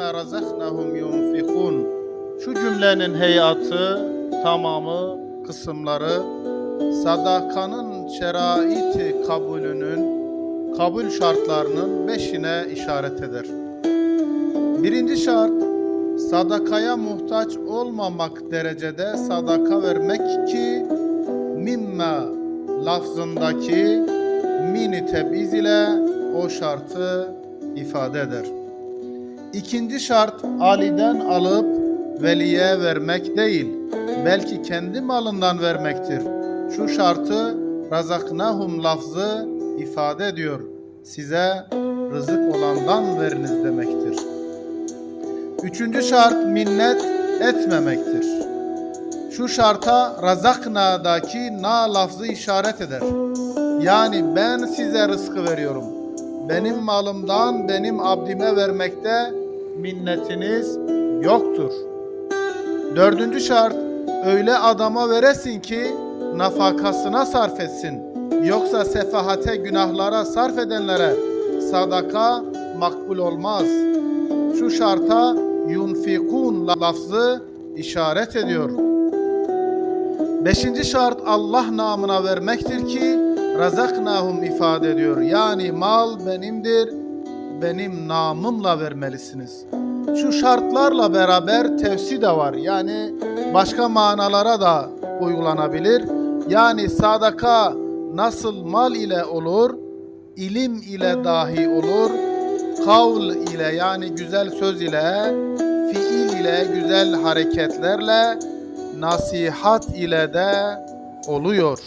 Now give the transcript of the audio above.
mimma razaknahum yunfikun. Şu cümlenin heyatı, tamamı, kısımları sadakanın şeraiti kabulünün kabul şartlarının beşine işaret eder. Birinci şart sadakaya muhtaç olmamak derecede sadaka vermek ki mimma lafzındaki mini tebiz ile o şartı ifade eder. İkinci şart Ali'den alıp veliye vermek değil, belki kendi malından vermektir. Şu şartı razaknahum lafzı ifade ediyor. Size rızık olandan veriniz demektir. Üçüncü şart minnet etmemektir. Şu şarta razakna'daki na lafzı işaret eder. Yani ben size rızkı veriyorum. Benim malımdan benim abdime vermekte minnetiniz yoktur. Dördüncü şart öyle adama veresin ki nafakasına sarf etsin. Yoksa sefahate günahlara sarf edenlere sadaka makbul olmaz. Şu şarta yunfikun lafzı işaret ediyor. Beşinci şart Allah namına vermektir ki razaknahum ifade ediyor. Yani mal benimdir, benim namımla vermelisiniz. Şu şartlarla beraber tefsi de var. Yani başka manalara da uygulanabilir. Yani sadaka nasıl mal ile olur, ilim ile dahi olur, kavl ile yani güzel söz ile, fiil ile, güzel hareketlerle, nasihat ile de oluyor.